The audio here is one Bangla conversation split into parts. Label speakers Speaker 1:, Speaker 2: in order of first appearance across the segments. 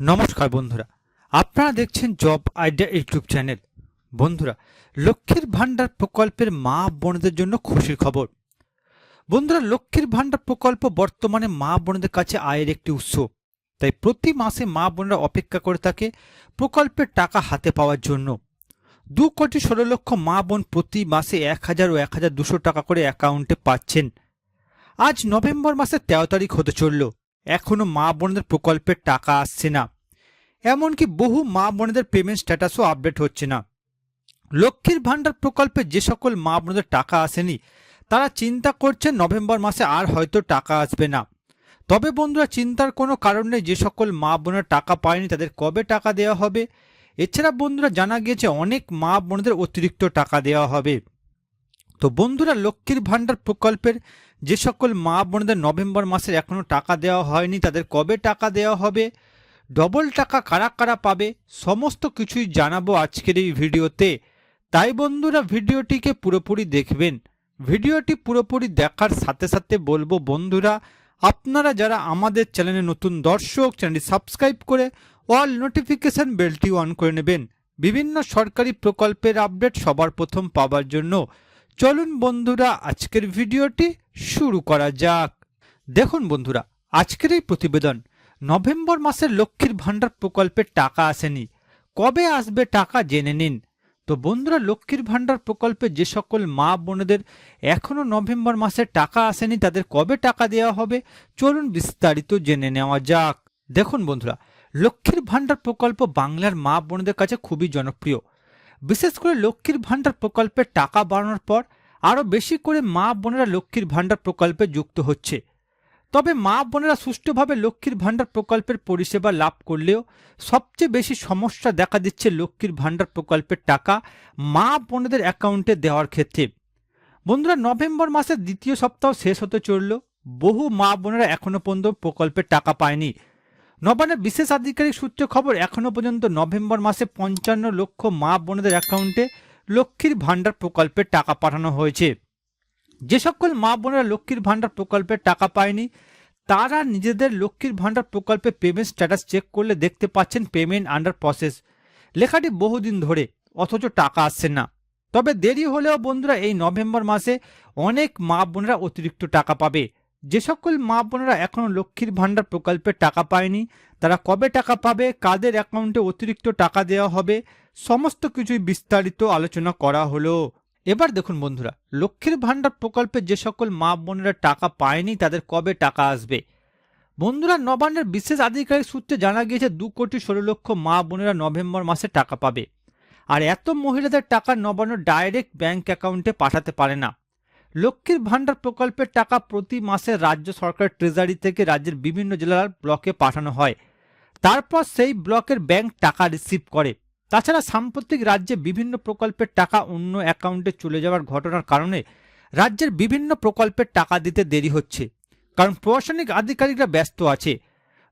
Speaker 1: নমস্কার বন্ধুরা। আপনারা দেখছেন জব আইডিয়া ইউটিউব চ্যানেল। বন্ধুরা, লক্ষ্মীর ভাণ্ডার প্রকল্পের মা বোনদের জন্য খুশির খবর। বন্ধুরা, লক্ষ্মীর ভাণ্ডার প্রকল্প বর্তমানে মা বোনদের কাছে আয়ের একটি উৎস। তাই প্রতি মাসে মা বোনরা অপেক্ষা করে থাকে প্রকল্পের টাকা হাতে পাওয়ার জন্য। দু কোটি ষোলো লক্ষ মা বোন প্রতি মাসে এক হাজার ও এক হাজার দুশো টাকা করে অ্যাকাউন্টে পাচ্ছেন। আজ নভেম্বর মাসের তেরো তারিখ হতে চলল। এখনও মা বোনদের প্রকল্পের টাকা আসছে না। এমনকি বহু মা বোনদের পেমেন্ট স্ট্যাটাসও আপডেট হচ্ছে না। লক্ষ্মীর ভাণ্ডার প্রকল্পে যে সকল মা বোনদের টাকা আসেনি, তারা চিন্তা করছে নভেম্বর মাসে আর হয়তো টাকা আসবে না। তবে বন্ধুরা, চিন্তার কোনো কারণ নেই যে সকল মা বোনের টাকা পায়নি, তাদের কবে টাকা দেওয়া হবে? এছাড়া বন্ধুরা, জানা গিয়েছে অনেক মা বোনদের অতিরিক্ত টাকা দেওয়া হবে। তো বন্ধুরা, লক্ষ্মীর ভাণ্ডার প্রকল্পের যে সকল মা বোনদের নভেম্বর মাসের এখনও টাকা দেওয়া হয়নি, তাদের কবে টাকা দেওয়া হবে? ডবল টাকা কারা কারা পাবে? সমস্ত কিছুই জানাব আজকের এই ভিডিওতে। তাই বন্ধুরা, ভিডিওটিকে পুরোপুরি দেখবেন। ভিডিওটি পুরোপুরি দেখার সাথে সাথে বলব, বন্ধুরা, আপনারা যারা আমাদের চ্যানেলে নতুন দর্শক, চ্যানেলটি সাবস্ক্রাইব করে অল নোটিফিকেশন বেলটি অন করে নেবেন। বিভিন্ন সরকারি প্রকল্পের আপডেট সবার প্রথম পাওয়ার জন্য। চলুন বন্ধুরা, আজকের ভিডিওটি শুরু করা যাক। দেখুন বন্ধুরা, আজকের এই প্রতিবেদন, নভেম্বর মাসের লক্ষ্মীর ভাণ্ডার প্রকল্পের টাকা আসেনি। কবে আসবে টাকা জেনে নিন। তো বন্ধুরা, লক্ষ্মীর ভাণ্ডার প্রকল্পে যে সকল মা বোনেদের এখনও নভেম্বর মাসে টাকা আসেনি, তাদের কবে টাকা দেওয়া হবে, চলুন বিস্তারিত জেনে নেওয়া যাক। দেখুন বন্ধুরা, লক্ষ্মীর ভাণ্ডার প্রকল্প বাংলার মা বোনদের কাছে খুবই জনপ্রিয়। বিশেষ করে লক্ষ্মীর ভাণ্ডার প্রকল্পের টাকা বাড়ানোর পর আরও বেশি করে মা বোনেরা লক্ষ্মীর ভাণ্ডার প্রকল্পে যুক্ত হচ্ছে। তবে মা বোনেরা সুষ্ঠুভাবে লক্ষ্মীর ভাণ্ডার প্রকল্পের পরিষেবা লাভ করলেও সবচেয়ে বেশি সমস্যা দেখা দিচ্ছে লক্ষ্মীর ভাণ্ডার প্রকল্পের টাকা মা বোনেদের অ্যাকাউন্টে দেওয়ার ক্ষেত্রে। বন্ধুরা, নভেম্বর মাসের দ্বিতীয় সপ্তাহ শেষ হতে চলল বহু মা বোনেরা এখনও পর্যন্ত প্রকল্পের টাকা পায়নি। নবান্নের বিশেষ আধিকারিক সূত্রে খবর এখনও পর্যন্ত নভেম্বর মাসে পঞ্চান্ন লক্ষ মা বোনদের অ্যাকাউন্টে লক্ষ্মীর ভাণ্ডার প্রকল্পের টাকা পাঠানো হয়েছে। যে সকল মা বোনেরা লক্ষ্মীর ভাণ্ডার প্রকল্পের টাকা পায়নি, তারা নিজেদের লক্ষ্মীর ভাণ্ডার প্রকল্পে পেমেন্ট স্ট্যাটাস চেক করলে দেখতে পাচ্ছেন পেমেন্ট আন্ডার প্রসেস লেখাটি বহুদিন ধরে, অথচ টাকা আসছে না। তবে দেরি হলেও বন্ধুরা, এই নভেম্বর মাসে অনেক মা বোনেরা অতিরিক্ত টাকা পাবে। যে সকল মা বোনেরা এখনও লক্ষ্মীর ভাণ্ডার প্রকল্পের টাকা পায়নি, তারা কবে টাকা পাবে, কাদের অ্যাকাউন্টে অতিরিক্ত টাকা দেওয়া হবে, সমস্ত কিছুই বিস্তারিত আলোচনা করা হলো। এবার দেখুন বন্ধুরা, লক্ষ্মীর ভাণ্ডার প্রকল্পে যে সকল মা বোনেরা টাকা পায়নি, তাদের কবে টাকা আসবে? বন্ধুরা, নবান্নের বিশেষ আধিকারিক সূত্রে জানা গিয়েছে, দু কোটি ষোলো লক্ষ মা বোনেরা নভেম্বর মাসে টাকা পাবে। আর এত মহিলাদের টাকা নবান্ন ডাইরেক্ট ব্যাংক অ্যাকাউন্টে পাঠাতে পারে না। লক্ষ্মীর ভাণ্ডার প্রকল্পের টাকা প্রতি মাসে রাজ্য সরকারের ট্রেজারি থেকে রাজ্যের বিভিন্ন জেলার ব্লকে পাঠানো হয়। তারপর সেই ব্লকের ব্যাংক টাকা রিসিভ করে। তাছাড়া সাম্প্রতিক রাজ্যে বিভিন্ন প্রকল্পের টাকা অন্য অ্যাকাউন্টে চলে যাওয়ার ঘটনার কারণে রাজ্যের বিভিন্ন প্রকল্পের টাকা দিতে দেরি হচ্ছে। কারণ প্রশাসনিক আধিকারিকরা ব্যস্ত আছে।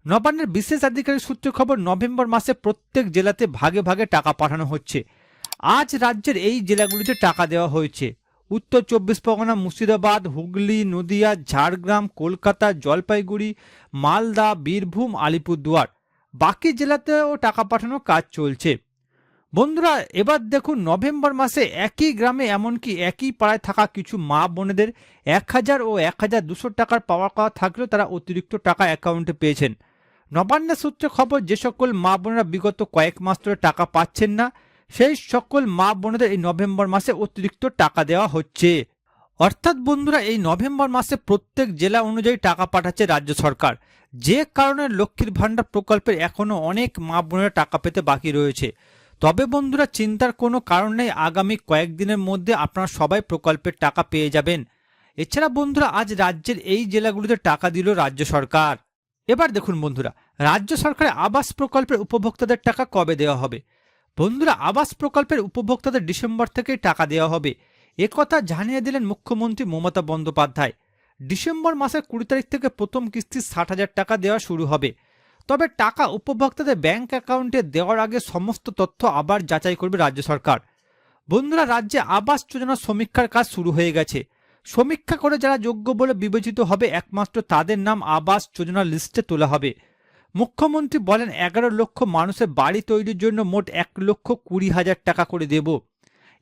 Speaker 1: নবান্নের বিশেষ আধিকারিক সূত্রে খবর, নভেম্বর মাসে প্রত্যেক জেলাতে ভাগে ভাগে টাকা পাঠানো হচ্ছে। আজ রাজ্যের এই জেলাগুলিতে টাকা দেওয়া হয়েছে। উত্তর চব্বিশ পরগনা, মুর্শিদাবাদ, হুগলি, নদিয়া, ঝাড়গ্রাম, কলকাতা, জলপাইগুড়ি, মালদা, বীরভূম, আলিপুরদুয়ার। বাকি জেলাতেও টাকা পাঠানোর কাজ চলছে। বন্ধুরা, এবার দেখুন নভেম্বর মাসে একই গ্রামে এমনকি একই পাড়ায় থাকা কিছু মা বোনেদের এক হাজার ও এক হাজার দুশো টাকার পাওয়ার কথা থাকলেও তারা অতিরিক্ত টাকা অ্যাকাউন্টে পেয়েছেন। নবান্নের সূত্রে খবর, যে সকল মা বোনেরা বিগত কয়েক মাস ধরে টাকা পাচ্ছেন না সেই সকল মা বোনদের এই নভেম্বর মাসে অতিরিক্ত টাকা দেওয়া হচ্ছে। অর্থাৎ বন্ধুরা, এই নভেম্বর মাসে প্রত্যেক জেলা অনুযায়ী টাকা পাঠাচ্ছে রাজ্য সরকার। যে কারণে লক্ষ্মীর ভাণ্ডার প্রকল্পের এখনও অনেক মা বোনেরা টাকা পেতে বাকি রয়েছে। তবে বন্ধুরা, চিন্তার কোনো কারণ নেই। আগামী কয়েকদিনের মধ্যে আপনারা সবাই প্রকল্পের টাকা পেয়ে যাবেন। এছাড়া বন্ধুরা, আজ রাজ্যের এই জেলাগুলিতে টাকা দিল রাজ্য সরকার। এবার দেখুন বন্ধুরা, রাজ্য সরকারের আবাস প্রকল্পের উপভোক্তাদের টাকা কবে দেওয়া হবে? বন্ধুরা, আবাস প্রকল্পের উপভোক্তাদের ডিসেম্বর থেকেই টাকা দেওয়া হবে। একথা জানিয়ে দিলেন মুখ্যমন্ত্রী মমতা বন্দ্যোপাধ্যায়। ডিসেম্বর মাসের কুড়ি তারিখ থেকে প্রথম কিস্তি ষাট হাজার টাকা দেওয়া শুরু হবে। তবে টাকা উপভোক্তাদের ব্যাংক অ্যাকাউন্টে দেওয়ার আগে সমস্ত তথ্য আবার যাচাই করবে রাজ্য সরকার। বন্ধুরা, রাজ্যে আবাস যোজনার সমীক্ষার কাজ শুরু হয়ে গেছে। সমীক্ষা করে যারা যোগ্য বলে বিবেচিত হবে, একমাত্র তাদের নাম আবাস যোজনার লিস্টে তোলা হবে। মুখ্যমন্ত্রী বলেন, এগারো লক্ষ মানুষের বাড়ি তৈরির জন্য মোট এক লক্ষ কুড়ি হাজার টাকা করে দেব।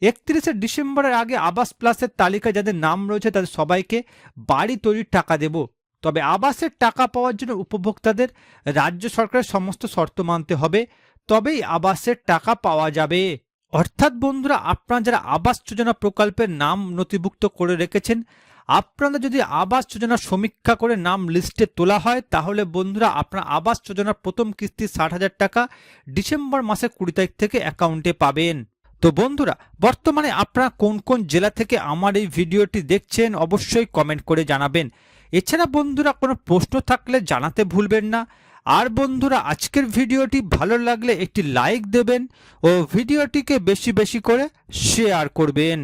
Speaker 1: একত্রিশে ডিসেম্বরের আগে আবাস প্লাসের তালিকায় যাদের নাম রয়েছে, তাদের সবাইকে বাড়ি তৈরির টাকা দেব। তবে আবাসের টাকা পাওয়ার জন্য উপভোক্তাদের রাজ্য সরকারের সমস্ত শর্ত মানতে হবে। তবেই আবাসের টাকা পাওয়া যাবে। অর্থাৎ বন্ধুরা, আপনারা যারা আবাস যোজনা প্রকল্পের নাম নথিভুক্ত করে রেখেছেন আপনারা যদি আবাস যোজনা সমীক্ষা করে নাম লিস্টে তোলা হয়, তাহলে বন্ধুরা আপনার আবাস যোজনার প্রথম কিস্তি ষাট হাজার টাকা ডিসেম্বর মাসের কুড়ি তারিখ থেকে অ্যাকাউন্টে পাবেন। তো বন্ধুরা, বর্তমানে আপনারা কোন কোন জেলা থেকে আমার এই ভিডিওটি দেখছেন অবশ্যই কমেন্ট করে জানাবেন। এছাড়া বন্ধুরা কোনো প্রশ্ন থাকলে জানাতে ভুলবেন না। আর বন্ধুরা, আজকের ভিডিওটি ভালো লাগলে একটি লাইক দেবেন ও ভিডিওটিকে বেশি বেশি করে শেয়ার করবেন।